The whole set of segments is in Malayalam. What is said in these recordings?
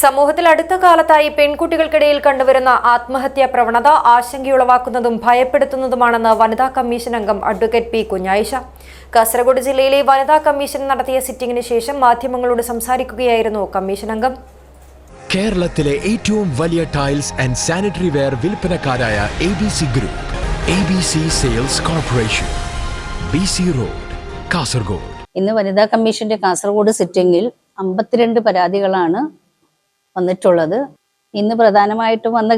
സമൂഹത്തിൽ അടുത്ത കാലത്തായി പെൺകുട്ടികൾക്കിടയിൽ കണ്ടുവരുന്ന ആത്മഹത്യാ പ്രവണത ആശങ്കയുളവാക്കുന്നതും ഭയപ്പെടുത്തുന്നതുമാണെന്ന് വനിതാ കമ്മീഷൻ അംഗം അഡ്വക്കേറ്റ് പി കുഞ്ഞായിഷ. കാസർഗോഡ് ജില്ലയിലെ വനിതാ കമ്മീഷൻ നടത്തിയ സിറ്റിംഗിന് ശേഷം മാധ്യമങ്ങളോട് സംസാരിക്കുകയായിരുന്നു കമ്മീഷൻ അംഗം. കേരളത്തിലെ ഏറ്റവും വലിയ tiles and sanitary ware വിൽപ്പനക്കാരായ A B C group A B C sales corporation B C road Kasaragod. ഇന്ന് വനിതാ കമ്മീഷന്റെ കാസർഗോഡ് സിറ്റിംഗിൽ അമ്പത്തിരണ്ട് പരാതികളാണ് വന്നിട്ടുള്ളത്. ഇന്ന് പ്രധാനമായിട്ടും വന്ന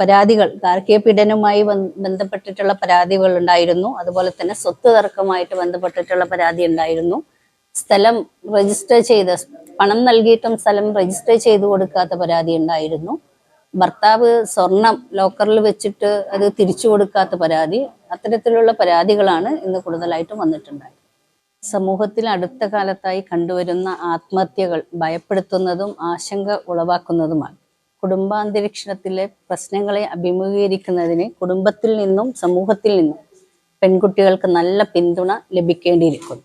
പരാതികൾ ഗാർഹിക പീഡനവുമായി ബന്ധപ്പെട്ടിട്ടുള്ള പരാതികൾ ഉണ്ടായിരുന്നു. അതുപോലെ തന്നെ സ്വത്ത് തർക്കമായിട്ട് ബന്ധപ്പെട്ടിട്ടുള്ള പരാതി ഉണ്ടായിരുന്നു. സ്ഥലം രജിസ്റ്റർ ചെയ്ത പണം നൽകിയിട്ടും സ്ഥലം രജിസ്റ്റർ ചെയ്തു കൊടുക്കാത്ത പരാതി ഉണ്ടായിരുന്നു. ഭർത്താവ് സ്വർണം ലോക്കറിൽ വെച്ചിട്ട് അത് തിരിച്ചു കൊടുക്കാത്ത പരാതി അത്തരത്തിലുള്ള പരാതികളാണ് ഇന്ന് കൂടുതലായിട്ടും വന്നിട്ടുണ്ടായത് സമൂഹത്തിൽ അടുത്ത കാലത്തായി കണ്ടുവരുന്ന ആത്മഹത്യകൾ ഭയപ്പെടുത്തുന്നതും ആശങ്ക ഉളവാക്കുന്നതുമാണ്. കുടുംബാന്തരീക്ഷണത്തിലെ പ്രശ്നങ്ങളെ അഭിമുഖീകരിക്കുന്നതിന് കുടുംബത്തിൽ നിന്നും സമൂഹത്തിൽ നിന്നും പെൺകുട്ടികൾക്ക് നല്ല പിന്തുണ ലഭിക്കേണ്ടിയിരിക്കുന്നു.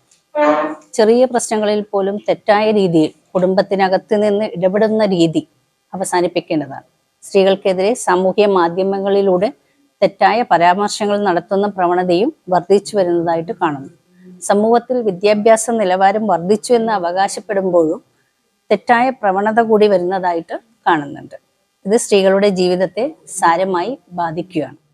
ചെറിയ പ്രശ്നങ്ങളിൽ പോലും തെറ്റായ രീതിയിൽ കുടുംബത്തിനകത്ത് നിന്ന് ഇടപെടുന്ന രീതി അവസാനിപ്പിക്കേണ്ടതാണ്. സ്ത്രീകൾക്കെതിരെ സാമൂഹ്യ മാധ്യമങ്ങളിലൂടെ തെറ്റായ പരാമർശങ്ങൾ നടത്തുന്ന പ്രവണതയും വർദ്ധിച്ചു വരുന്നതായിട്ട് കാണുന്നു. സമൂഹത്തിൽ വിദ്യാഭ്യാസ നിലവാരം വർദ്ധിച്ചു എന്ന് അവകാശപ്പെടുമ്പോഴും തെറ്റായ പ്രവണത കൂടി വരുന്നതായിട്ട് കാണുന്നുണ്ട്. ഇത് സ്ത്രീകളുടെ ജീവിതത്തെ സാരമായി ബാധിക്കുകയാണ്.